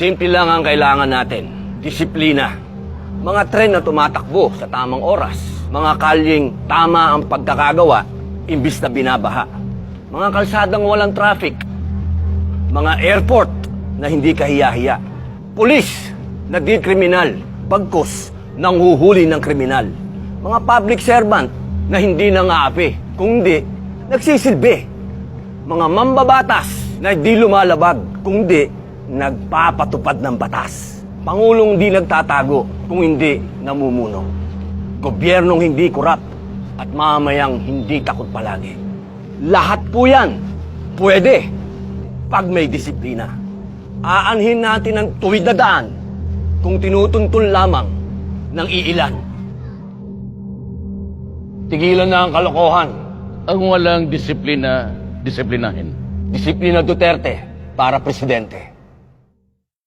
Simple lang ang kailangan natin. Disiplina. Mga tren na tumatakbo sa tamang oras. Mga kalyeng tama ang pagkakagawa, imbis na binabaha. Mga kalsadang walang traffic. Mga airport na hindi kahiya-hiya. Pulis na di kriminal, pagkos nang huhuli ng kriminal. Mga public servant na hindi nangaapi, kundi nagsisilbi. Mga mambabatas na di lumalabag, kundi nagpapatupad ng batas. Pangulong di nagtatago kung hindi namumuno. Gobyernong hindi kurap at mamayang hindi takot palagi. Lahat po yan pwede pag may disiplina. Aanhin natin ang tuwid na daan kung tinutuntun lamang ng iilan. Tigilan na ang kalokohan. Ang walang disiplina, disiplinahin. Disiplina Duterte para presidente.